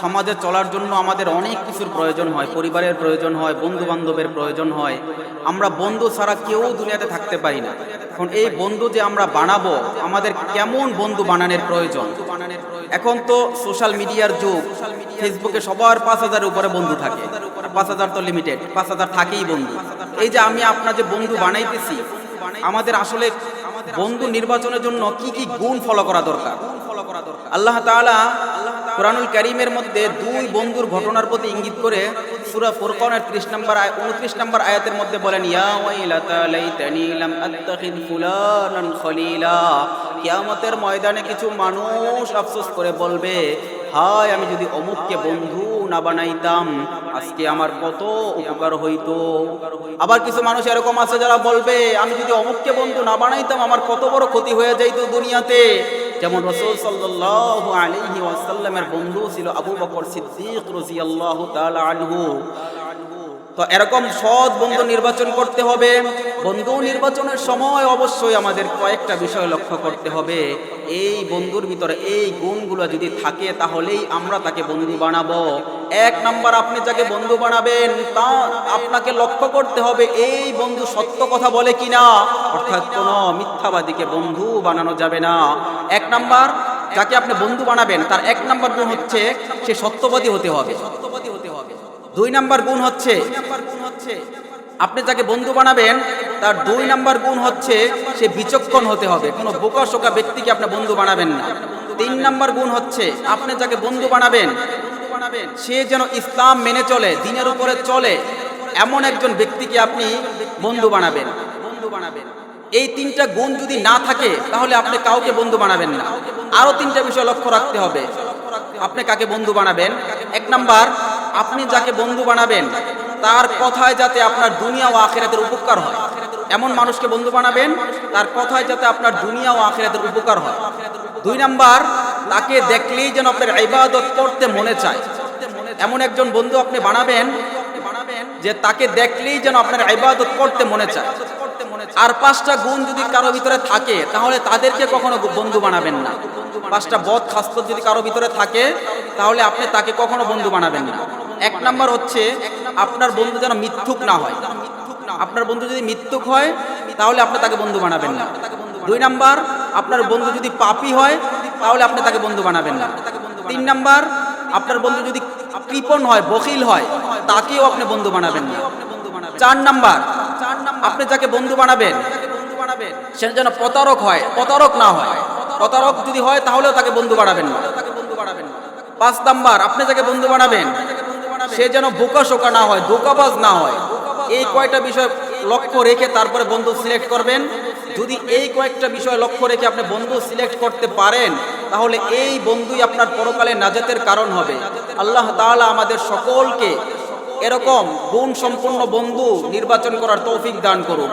সমাজে চলার জন্য আমাদের অনেক কিছুর প্রয়োজন হয়, পরিবারের প্রয়োজন হয় বন্ধু বান্ধবের প্রয়োজন হয়। আমরা বন্ধু ছাড়া কেউ দুনিয়াতে থাকতে পারি না। এখন এই বন্ধু যে আমরা বানাবো, আমাদের কেমন বন্ধু বানানোর প্রয়োজন? এখন তো সোশ্যাল মিডিয়ার যুগ ফেসবুকে সবার পাঁচ হাজারের উপরে বন্ধু থাকে। পাঁচ হাজার তো লিমিটেড পাঁচ হাজার থাকেই বন্ধু। এই যে আমি আপনার যে বন্ধু বানাইতেছি, আমাদের আসলে বন্ধু নির্বাচনের জন্য কি কি গুণ ফলো করা দরকার? আল্লাহ তাআলা কোরআনুল কারীমের মধ্যে দুই বন্ধুর ঘটনার প্রতি ইঙ্গিত করে সূরা ফুরকানের 30 নম্বর 29 নম্বর আয়াতের মধ্যে বলেন কিয়ামতের ময়দানে কিছু মানুষ আফসোস করে বলবে, হায়, আমি যদি অমুককে বন্ধু না বানাইতাম, আজকে আমার কত উপকার হইতো। আবার কিছু মানুষ এরকম আছে যারা বলবে, আমি যদি অমুককে বন্ধু না বানাইতাম, আমার কত বড় ক্ষতি হয়ে যাইতো দুনিয়াতে। যেমন রসুল সাল্লাহ আলিহি ওয়াসাল্লামের বন্ধু ছিল আবু বকর সিদ্দিক রাদিয়াল্লাহু আল্লাহ আনহু। তো এরকম সৎ বন্ধু নির্বাচন করতে হবে। বন্ধু নির্বাচনের সময় অবশ্যই আমাদের কয়েকটা বিষয় লক্ষ্য করতে হবে। এই বন্ধুর ভিতরে এই গুণগুলো যদি থাকে, তাহলেই আমরা তাকে বন্ধু বানাবো। এক নাম্বার আপনি যাকে বন্ধু বানাবেন, তা আপনাকে লক্ষ্য করতে হবে, এই বন্ধু সত্য কথা বলে কিনা। অর্থাৎ কোনো মিথ্যাবাদীকে বন্ধু বানানো যাবে না। এক নাম্বার, যাকে আপনি বন্ধু বানাবেন, তার এক নাম্বার গুণ হচ্ছে সে সত্যবাদী হতে হবে। সত্যবাদী হতে হবে দুই নাম্বার গুণ হচ্ছে, আপনি যাকে বন্ধু বানাবেন, তার দুই নাম্বার গুণ হচ্ছে সে বিচক্ষণ হতে হবে। কোনো বোকা শোকা ব্যক্তিকে আপনি বন্ধু বানাবেন না। তিন নাম্বার গুণ হচ্ছে, আপনি যাকে বন্ধু বানাবেন সে যেন ইসলাম মেনে চলে, দিনের উপরে চলে, এমন একজন ব্যক্তিকে আপনি বন্ধু বানাবেন বন্ধু বানাবেন। এই তিনটা গুণ যদি না থাকে, তাহলে আপনি কাউকে বন্ধু বানাবেন না। আরও তিনটা বিষয় লক্ষ্য রাখতে হবে। আপনি কাকে বন্ধু বানাবেন? এক নাম্বার, আপনি যাকে বন্ধু বানাবেন, তার কথায় যাতে আপনার দুনিয়া ও আখেরাতের উপকার হয়। এমন মানুষকে বন্ধু বানাবেন, তার কথায় যাতে আপনার দুনিয়া ও আখেরাতের উপকার হয়। দুই নাম্বার, তাকে দেখলেই যেন আপনার ইবাদত করতে মনে চায়। এমন একজন বন্ধু আপনি বানাবেন যে তাকে দেখলেই যেন আপনার ইবাদত করতে মনে চায়। আর পাঁচটা গুণ যদি কারও ভিতরে থাকে, তাহলে তাদেরকে কখনো বন্ধু বানাবেন না। পাঁচটা বদ খাস্ত যদি কারও ভিতরে থাকে, তাহলে আপনি তাকে কখনো বন্ধু বানাবেন না। এক নাম্বার হচ্ছে, আপনার বন্ধু যেন মিথ্যুক না হয়। আপনার বন্ধু যদি মিথ্যুক হয়, তাহলে আপনি তাকে বন্ধু বানাবেন না। দুই নাম্বার, আপনার বন্ধু যদি পাপি হয়, তাহলে আপনি তাকে বন্ধু বানাবেন না। তিন নাম্বার, আপনার বন্ধু যদি কৃপণ হয় বকিল হয়, তাকেও আপনি বন্ধু বানাবেন না। চার নাম্বার, আপনি যাকে বন্ধু বানাবেন, সে যেন প্রতারক হয়, প্রতারক না হয়। প্রতারক যদি হয়, তাহলেও তাকে বন্ধু বানাবেন না। পাঁচ নাম্বার, আপনি যাকে বন্ধু বানাবেন, সে যেন বোকা শোকা না হয় ধোকাবাজ না হয়। এই কয়টা বিষয় লক্ষ্য রেখে তারপরে বন্ধু সিলেক্ট করবেন। যদি এই কয়েকটা বিষয় লক্ষ্য রেখে আপনি বন্ধু সিলেক্ট করতে পারেন, তাহলে এই বন্ধুই আপনার পরকালে নাজাতের কারণ হবে। আল্লাহ তালা আমাদের সকলকে এরকম গুণ সম্পন্ন বন্ধু নির্বাচন করার তৌফিক দান করুন